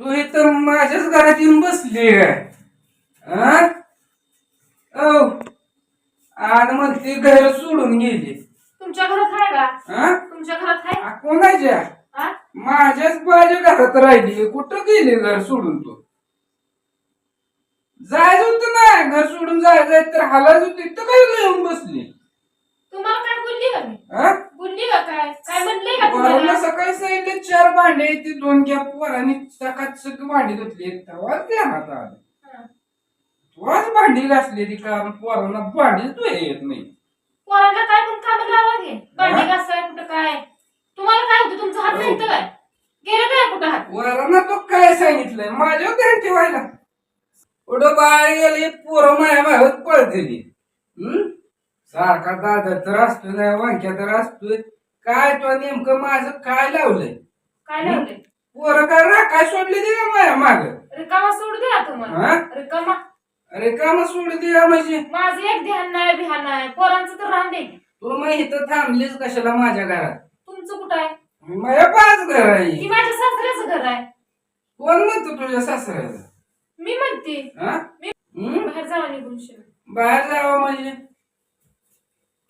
तू इथं माझ्याच घरात येऊन बसली हा? आणि मग ती घर सोडून गेली. तुमच्या घरात आहे का? हा तुमच्या घरात आहे? कोणाच्या? हा? माझ्याच माझ्या घरात राहिली कुठं गेली घर सोडून तू? जायचं होतं ना घर सोडून जायचं तर हालायचं होतं. इथं काय येऊन बसली? तुम्हाला काय बोलली का मी? हा? बोलली का काय? काय म्हणले का तुम्हाला? सकाळी सांगितले चार भांडे ते दोन घ्या पोरांनी सकाळ भांडी धुतली तेव्हाच ते हातात आलं. हा. तुझ्याच भांडी घासली ती कारण पोरांना भांडी तू येत नाही. पोरांना काय पण काम लावा घे भांडी हा? घासाय कुठं काय? तुम्हाला काय होतं? तुमचा हात नाही काय? गेलं काय कुठं हात? वरांना तो काय सांगितलंय? माझ्या ध्यान ठेवायला. पुढं बाहेर गेली पोरं माया मागत पळतेली. हम्म? सारखा दादा तर असतो नाही वांक्या तर असतोय. काय तो नेमकं माझं काय लावलंय? काय लावलंय? पोरं काय राखाय सोडली ती का माया माग? रिकामा सोड द्या तुम्हाला हा? रिकामा. अरे काम ती का म्हणजे. माझं एक ध्यान नाही ध्यान नाही. पोरांचं तर राहून दे. तू मग इथं थांबलीस कशाला माझ्या घरात? तुमचं कुठं आहे? माझ्या पाच घर आहे. की माझ्या सासऱ्याचं घर आहे. कोण म्हणतो तुझ्या सासऱ्याला मी म्हणते. हा? मी हम्म? बाहेर जावा निघून शिवाय बाहेर जावं म्हणजे?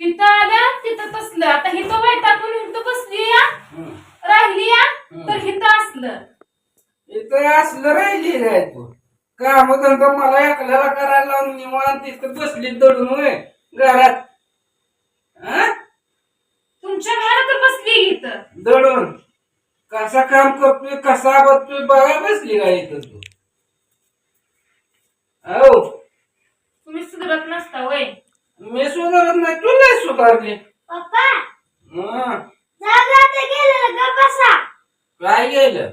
तिथं आल्या तिथं तसलं. आता हिथं वैतागून इथं बसली या. राहिली या. तर हिथं असलं. इथं असलं राहिली काय तू. काम धंदा मला एकल्याला करायला लावून निवांत तिथं बसली दडून होय घरात. हा? तुमच्या घरात तर बसली इथं. दडून. कसा काम करतोय कसा बघतोय बघा बसली का इथं तू. हो. तुम्ही सुधरत नसता वय मी सुधारत नाही तू नाही सुधारली. पप्पा हा. जागा ते गेलेलं ग बसा. काय गेलं?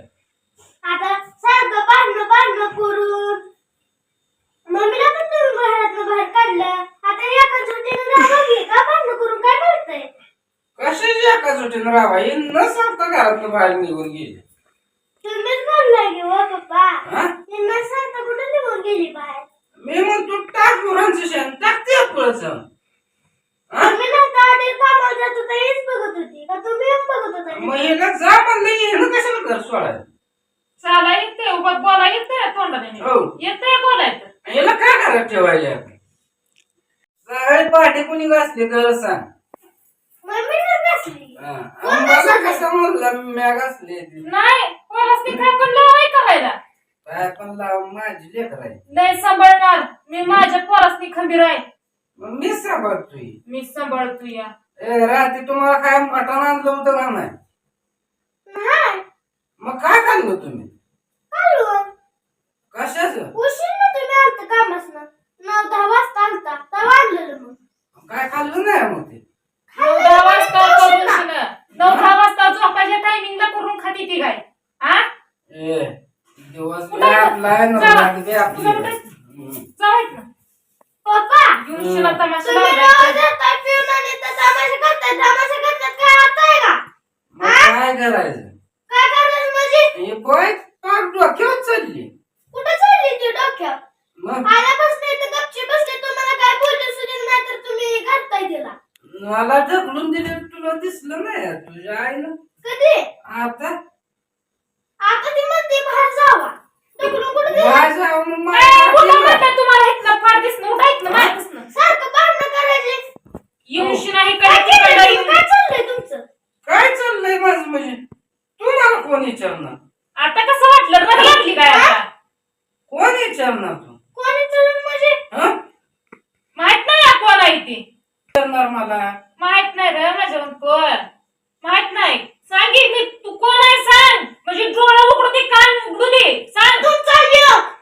आता सारखं भांडणं भांडणं करून. मम्मीला पण तुम्ही घरातनं बाहेर काढलं. आता एका सुट्टीनं राहा की? का भांडणं करून काय मिळतंय कशाची एका सुटीनं राहावा? हे न सांगता घरातनं बाहेर निघून गेली. तुम्हीच बोललाय की हो पप्पा. हा? सांगता कुठं निघून गेली बाहेर? मी म्हणतो टाक मुलांचं शेण टाकते आपलं तुम्ही नव्हता आधी कामाला जात होता हेच बघत होती. का तुम्ही बघत होता मग हिला जा म्हणलं की हिनं कशाला घर चाला येते उभं बोला येते तोंडाने. हो. येते बोलायचं. हिला काय घरात आपण सगळे पाठी कुणी घासली कर सांग. मम्मी तर नसली हा. आणि मला कसं म्हणलं म्या घासली ती. नाही पोरासनी काय पण लय करायला? काय पण लाव माझी लेकर आहे. लय सांभाळणार. मी माझ्या पोरासनी खंबीर आहे. मग मी सांभाळतोय. मी सांभाळतो या. ए रात्री तुम्हाला काय मटण आणलं होतं का नाही? नाही. मग काय खाल्लं तुम्ही? कशाच? उशीर ना तुम्ही आलता कामासनं. नऊ दहा वाजता आलता. तेव्हा आणलेलं मग. काय खाल्लं नाही मग ते? नऊ दहा वाजता करून. नऊ दहा वाजता झोपायच्या टायमिंगला करून खाती ती काय हा ए दिवस बी कुठं? आपला आहे ना चला. रात बी आपली? हम्म. हम्म. आहे का मग काय करायचं काय करायचं म्हणजे हे बाय पाक डोक्यावर चालली मग मला ढकलून दिले तुला दिसलं नाही तुझ्या आता आता ती म्हणते बाहेर जावा ढकलून कुठं दिला बाहेर जाऊन मग ए, मला कुठं दिलं. म्हणलं तुम्हाला इथनं फार दिसणं उठा इथनं माहीत दिसणं सारखं भांडणं करायचे येऊन शिना हे काय कडे तिकडं केलं? येऊन काय चाललंय तुमचं काय चाललंय माझं म्हणजे तू मला कोण विचारणार आता कसं वाटलं बरं लागली काय आता कोण विचारणार तू कोणी चलून म्हणजे हा माहीत नाही या कोण आहे ती विचारणार मला? माहीत नाही रे माझ्या कोण? माहीत नाही. सांगी मी तू कोण आहे सांग. म्हणजे डोळा उघडू दे कान उघडू दे. सांग. तुमचा लोक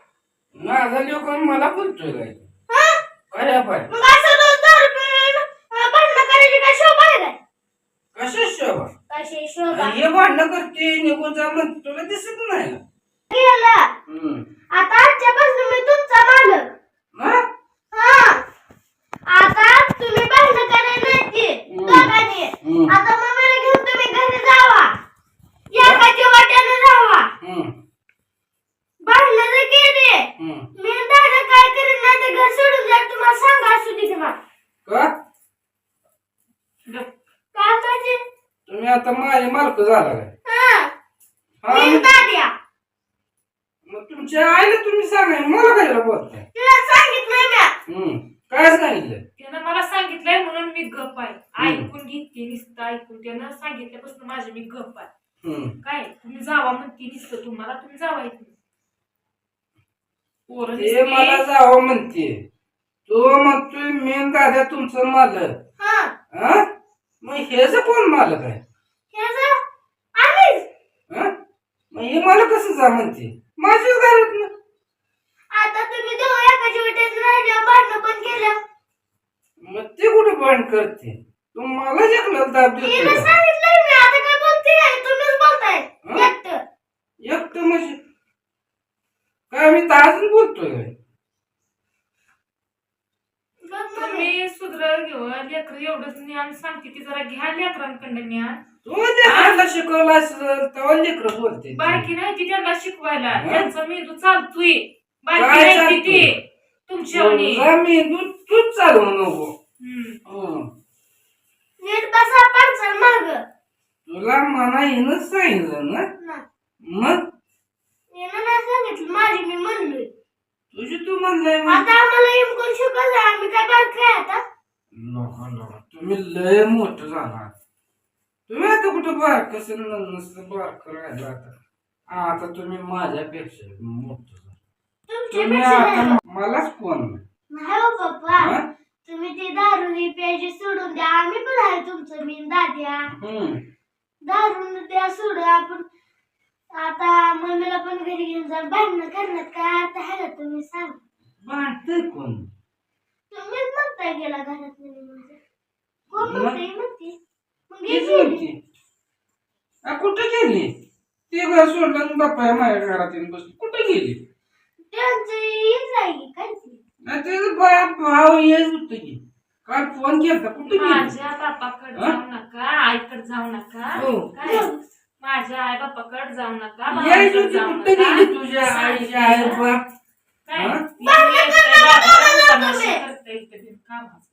माझा लोक मला बोलतोय काय? हा? काय पाय मग असं रोज दारू पिऊन अं, भांडणं करायची काय शोभा आहे काय? कशा शोभा? कशी शोभा? हे भांडणं करते निघून जा मग तुला दिसत नाही. का? गेला हम्म. आता आजच्यापासून मी तुमचा मालक. हा? हा आता तुम्ही भांडणं करायला नाही की हम्म. दोघांनी हम्म. आता मम्मीला घेऊन तुम्ही घरी जावा. एकाच्या वाट्याने जावा जर केली. हम्म. मी दादा काय करेन? नाही तर घर सोडून जाईल. तुम्हाला सांगा असू दे तुम्हाला का? काय पाहिजे? तुम्ही आता माझे मालक झाला काय हा. हा. मी दाद्या. मग तुमच्या आईला तुम्ही सांगा. मला काय बोलताय? तिला सांगितलंय म्या. हम्म. काय सांगितलं त्यानं मला सांगितलंय म्हणून मी गप आहे. हम्म. ऐकून घेते नुसतं ऐकून. त्यानं सांगितल्यापासून माझे मी गप आहे. हम्म. काय? तुम्ही जावा म्हणते नुसतं तुम्हाला तुम्ही जावा इथून. पोरं ते नुसते- मला जावं म्हणते. तो म्हणतोय मेन दादा तुमचं मालक. हा. हा मग हेच कोण मालक आहे? हा मग हे मला कसं जा म्हणते? माझीच घरात ना आता तुम्ही दोघं एकाच्या वाटेत राहिल्या भांडणं पण केलं मग ते कुठे बंद करते तू मला एकलं दाब तिला देतो सांगितलंय मी आता काय बोलते काय तुम्हीच बोलताय हा? एकटं एकटं म्हणजे काय मी तर अजून बोलतोय काय? बघ मम्मी. तुम्ही सुधर घेऊन लेकर एवढंच ज्ञान सांगते ती जरा घ्या लेकरांकडनं ज्ञान तू लेकरांना शिकवलं असेल तेव्हा लेकर बोलते. बारकी नाही ती त्यांना शिकवायला हा? त्यांचा मेंदू चालतोय काय बारकी नाही ती चालतोय? ती तुमच्यावणी तुझा मेंदू तूच चालवू नको. हं. नीट माग. तुला मना येणं सांगितलं ना? मग? येणं नाही सांगितलं माझी मी म्हणलोय. तुझी तू म्हणलंय. आता आम्हाला आम्ही काय बारक आता? लोका लोका तुम्ही लय मोठं झाला. तुम्ही आता कुठं बार कसं नसतं बार करायला आता. आता तुम्ही माझ्यापेक्षा मोठं झाला. तुम्ही आता. मलाच नाही. नाही हो पप्पा? तुम्ही ती दारू ही प्यायची सोडून द्या आम्ही पण आहे तुमचं मी दाद्या हम्म. दारू द्या सोडून आपण आता मम्मीला पण घरी घेऊन जा भांडणं तुम्ही सांग भांडतंय कोण तुम्हीच म्हणताय गेला घरात नाही म्हणजे कोण मग? म्हणते म्हणते मग तीच गेली. म्हणते. आ, कुठं गेली ते घर सोडलं बाप्पा माझ्या घरात येऊन बसली कुठं गेली त्यांचं येत जाईल काय ते? भाव येत होत की काल फोन केला कुठं माझ्या बापाकडे हा? जाऊ नका आईकडे जाऊ नका हो. काय माझ्या आई बापाकडे जाऊ नका यायची भावाकडे होती जाऊ कुठं नका. गेली तुझ्या आईच्या आई. बाप काय? हा? मी येते बाबा, तमाशा करते इथे बिन कामाचं.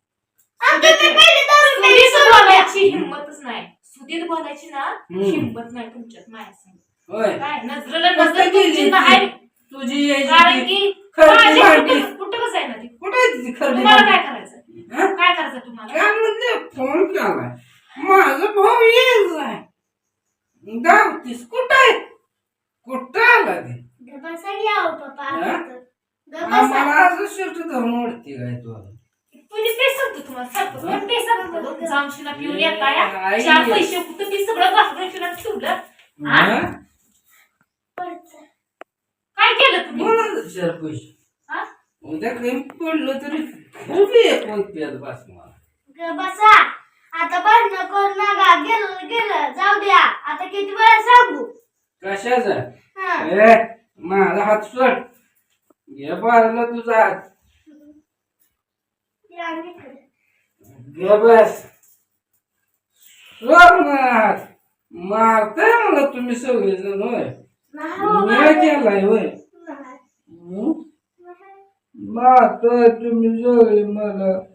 आणि तुम्ही पहिली दारू प्यायची सुधीत सोडून द्या. बोलायची हिंमतच नाही सुधीत बोलायची ना हम्म. हिंमत नाही तुमच्यात माझ्या संग. होय काय नजरेला नजर तुमची नाही तुझी कारण की खरं माझी भांडी. कुठं कुठं कसं आहे ना ती कुठं आहे खरडी तुम्हाला? काय करायचं हा? काय करायचं तुम्हाला काय म्हणते फोन केलाय माझा भाऊ येईल गावतीस कुठं आहे कुठं आला ते गप्पा घ्या हो पप्पा हा? गप्पा आम्हाला असं शर्ट धरून ओढते काय तू सांगतो तुम्हाला सांगतो पण ते सांगतो जाऊन शिना पिऊन येता या आई. चार पैसे कुठं सगळं ठेवलं हा? हा? काय केलं तुम्ही? बोला चार पैसे. हा? उद्या काही पडलं तरी खूप एक पेत बस मला. ग बसा. आता भांडणं करू नका गेलं गेलं. जाऊ द्या. आता किती वेळा सांगू? कशाचा? हा. ए माझा हात सोड. घे बाजूला तुझा हात. या इकडे. घे बस. सोड ना हात. मारताय मला तुम्ही सगळेजण होय? नाही हो, मी नाही. केलाय होय? नाही. हं? नाही. मारताय तुम्ही सगळे मला